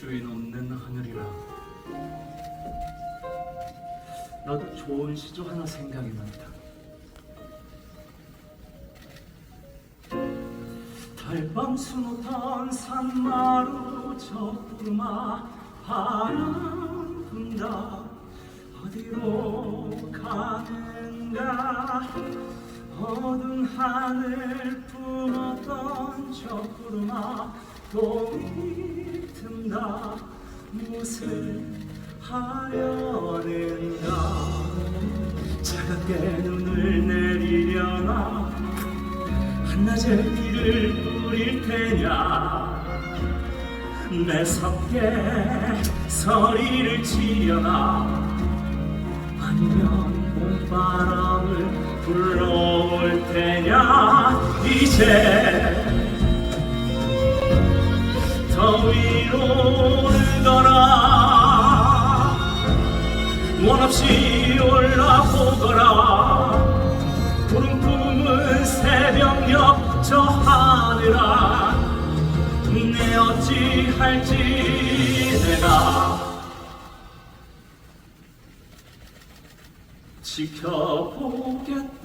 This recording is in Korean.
주인 없는 하늘이라. 나도 좋은 시조 하나 생각이 난다. 달밤 수놓던 산마루 저 구름아 바람 분다. 어디로 가는가? 어두운 하늘 품었던 저또틈 다 무엇을 하려는가? 차갑게 눈을 내리려나? 한낮에 비를 뿌릴 테냐? 매섭게 서리를 치려나? 아니면 봄바람을 불러올 테냐? 이제 원없이 올라보거라. 구름 품은 새벽녘 저 하늘아 내 어찌 할지 내가 지켜보겠다